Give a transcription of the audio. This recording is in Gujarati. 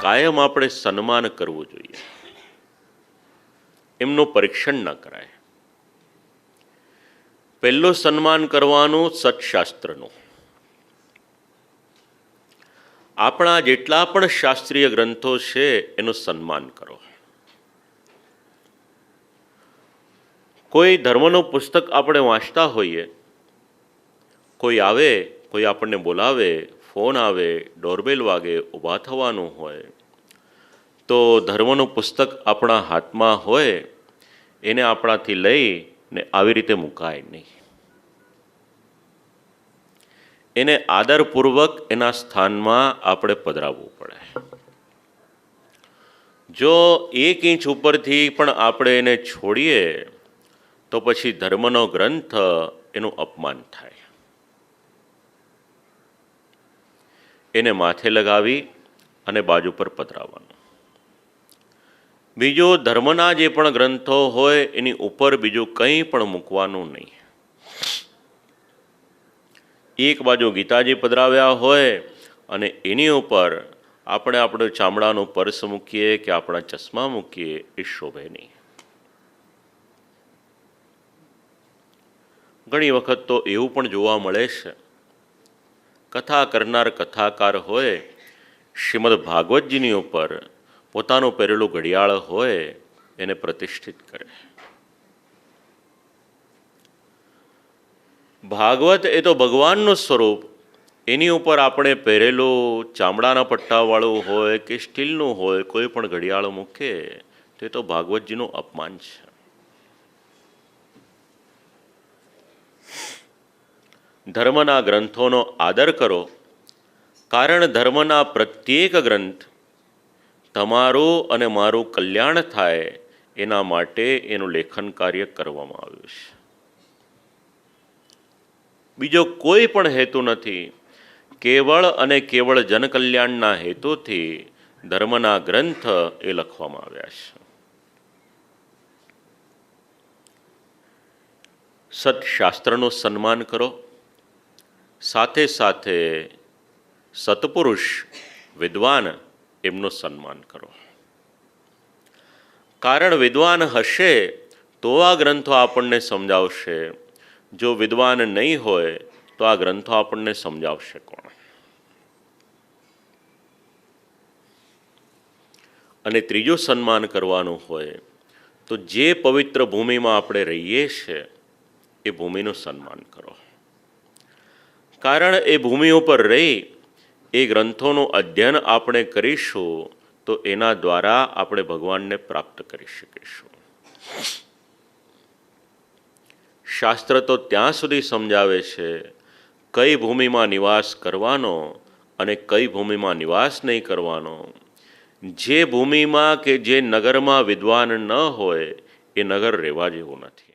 કાયમ આપણે સન્માન કરવું જોઈએ. એમનું પરીક્ષણ ન કરાય. પહેલો સન્માન કરવાનું સત્શાસ્ત્રનું. આપણા જેટલા પણ શાસ્ત્રીય ગ્રંથો છે, એનું સન્માન કરો. કોઈ ધર્મનું પુસ્તક આપણે વાંચતા હોઈએ, કોઈ આવે, કોઈ આપણને બોલાવે ફોન આવે, ડોરબેલ વાગે ઊભા થવાનું હોય, તો ધર્મનું પુસ્તક આપણા હાથમાં હોય, એને આપણાથી લઈને આવી રીતે મુકાય નહીં. એને આદરપૂર્વક એના સ્થાનમાં આપણે પધરાવવું પડે. જો એક ઇંચ ઉપરથી પણ આપણે એને છોડીએ, તો પછી ધર્મનો ગ્રંથ એનું અપમાન થાય. એને માથે લગાવી અને બાજુ પર પધરાવવાનું. બીજો ધર્મના જે પણ ગ્રંથો હોય એની ઉપર બીજું કંઈ પણ મૂકવાનું નહીં. એક બાજુ ગીતાજી પધરાવ્યા હોય અને એની ઉપર આપણે આપણું ચામડાનું પર્સ મૂકીએ કે આપણા ચશ્મા મૂકીએ એ શોભે નહીં. ઘણી વખત તો એવું પણ જોવા મળે છે કથા કરનાર કથાકાર હોય, શ્રીમદ ભાગવતજીની ઉપર પોતાનું પહેરેલું ઘડિયાળ હોય, એને પ્રતિષ્ઠિત કરે. ભાગવત એ તો ભગવાનનું સ્વરૂપ. એની ઉપર આપણે પહેરેલું ચામડાના પટ્ટાવાળું હોય કે સ્ટીલનું હોય, કોઈ પણ ઘડિયાળ મૂકે, તે તો ભાગવતજીનું અપમાન છે. ધર્મના ગ્રંથોનો આદર કરો, કારણ ધર્મના પ્રત્યેક ગ્રંથ તમારું અને મારું કલ્યાણ થાય એના માટે એનું લેખન કાર્ય કરવામાં આવ્યું છે. બીજો કોઈ પણ હેતુ નથી, કેવળ અને કેવળ જનકલ્યાણના હેતુથી ધર્મના ગ્રંથ એ લખવામાં આવ્યા છે. સત્શાસ્ત્રનું સન્માન કરો સાથે સાથે સત્પુરુષ, વિદ્વાન એમનું સન્માન કરો. કારણ વિદ્વાન હશે તો આ ગ્રંથો આપણને સમજાવશે. જો વિદ્વાન નહીં હોય તો આ ગ્રંથો આપણને સમજાવશે કોણ? અને ત્રીજું સન્માન કરવાનું હોય તો જે પવિત્ર ભૂમિમાં આપણે રહીએ છીએ એ ભૂમિનું સન્માન કરો. કારણ એ ભૂમિ ઉપર રહી, એ ગ્રંથોનું અધ્યયન આપણે કરીશું, તો એના દ્વારા આપણે ભગવાનને પ્રાપ્ત કરી શકીશું. શાસ્ત્ર તો ત્યાં સુધી સમજાવે છે, કઈ ભૂમિમાં નિવાસ કરવાનો અને કઈ ભૂમિમાં નિવાસ નહીં કરવાનો. જે ભૂમિમાં કે જે નગરમાં વિદ્વાન ન હોય, એ નગર રહેવા જેવું નથી.